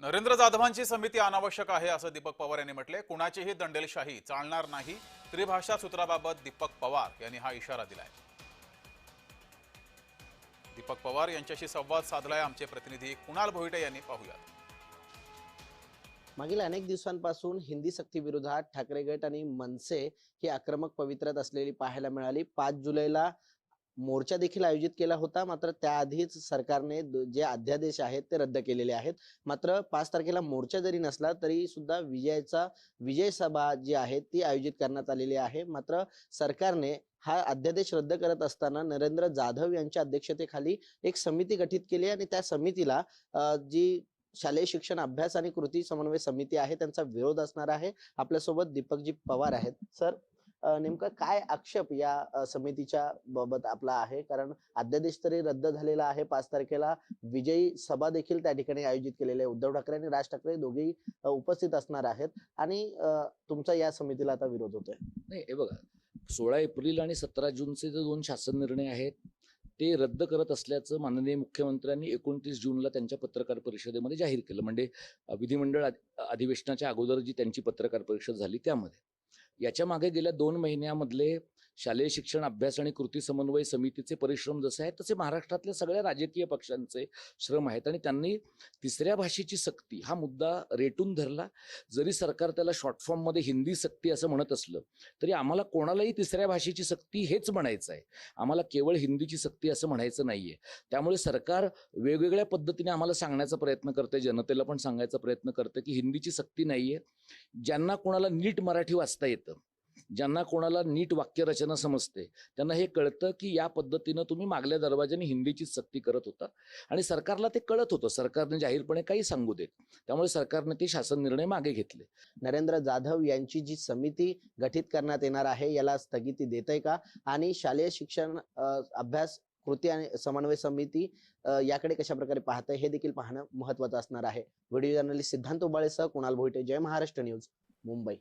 नरेंद्र जाधवांची समिती अनावश्यक आहे असं दीपक पवार यांनी म्हटले. कुणाचीही दंडेलशाही चालणार नाही. त्रिभाषा सूत्राबाबत दीपक पवार यांनी हा इशारा दिलाय. दीपक पवार यांच्याशी संवाद साधलाय आमचे प्रतिनिधी कुणाल भोईटे यांनी पाहूयात. मागील अनेक दिवसांपासून हिंदी सक्ती विरोधात ठाकरे गट आणि मनसे ही आक्रमक पवित्र्यात असलेली पाहायला मिळाली. पाच जुलैला मोर्चा देखील आयोजित केला होता. मात्र त्याआधीच सरकारने जे अध्यादेश आहेत ते रद्द केलेले आहेत. मात्र पाच तारखेला मोर्चा जरी नसला तरी सुद्धा विजयाचा विजय सभा जी आहे ती आयोजित करण्यात आलेली आहे. मात्र सरकारने हा अध्यादेश रद्द करत असताना नरेंद्र जाधव यांच्या अध्यक्षतेखाली एक समिती गठीत केली आणि त्या समितीला जी शालेय शिक्षण अभ्यास आणि कृती समन्वय समिती आहे त्यांचा विरोध असणार आहे. आपल्यासोबत दीपकजी पवार आहेत. सर नेमका काय आक्षेप या समितीच्या बाबत आपला आहे? कारण अध्यादेश तरी रद्द झालेला आहे पाच तारखेला. विजयी सभा देखील त्या ठिकाणी आयोजित केलेली आहे. उद्धव ठाकरे आणि राज ठाकरे दोघेही उपस्थित असणार आहेत. आणि तुमचा या समितीला आता विरोध होतोय. नाही हे बघा. सोळा एप्रिल आणि सतरा जूनचे जे दोन शासन निर्णय आहेत ते रद्द करत असल्याचं माननीय मुख्यमंत्र्यांनी एकोणतीस जूनला त्यांच्या पत्रकार परिषदेमध्ये जाहीर केलं. म्हणजे विधिमंडळ अधिवेशनाच्या अगोदर जी त्यांची पत्रकार परिषद झाली त्यामध्ये. याच्या मागे गेल्या दोन महिन्यामधले शालेय शिक्षण अभ्यास आणि कृती समन्वय समितीचे परिश्रम जसे आहेत तसे महाराष्ट्रातल्या सगळ्या राजकीय पक्षांचे श्रम आहेत. आणि त्यांनी तिसऱ्या भाषेची सक्ती हा मुद्दा रेटून धरला. जरी सरकार त्याला शॉर्ट फॉर्ममध्ये हिंदी सक्ती असं म्हणत असलं तरी आम्हाला कोणालाही तिसऱ्या भाषेची सक्ती हेच म्हणायचं आहे. आम्हाला केवळ हिंदीची सक्ती असं म्हणायचं नाहीये. त्यामुळे सरकार वेगवेगळ्या पद्धतीने आम्हाला सांगण्याचा प्रयत्न करते जनतेला पण सांगायचा प्रयत्न करते की हिंदीची सक्ती नाहीये. ज्यांना कोणाला नीट मराठी वाचता येतं ज्यांना कोणाला नीट वाक्यरचना समजते त्यांना हे कळतं की या पद्धतीनं तुम्ही मागल्या दरवाजाने हिंदीचीच सक्ती करत होता. आणि सरकारला ते कळत होतं. सरकारने जाहीरपणे काही सांगू देत. त्यामुळे सरकारने ते शासन निर्णय मागे घेतले. नरेंद्र जाधव यांची जी समिती गठीत करण्यात येणार आहे याला स्थगिती देत आहे का? आणि शालेय शिक्षण अभ्यास कृती आणि समन्वय समिती याकडे कशा प्रकारे पाहत आहे हे देखील पाहणं महत्वाचं असणार आहे. व्हिडिओ जर्नलिस्ट सिद्धांत उबाळेसह कुणाल भोईटे. जय महाराष्ट्र न्यूज मुंबई.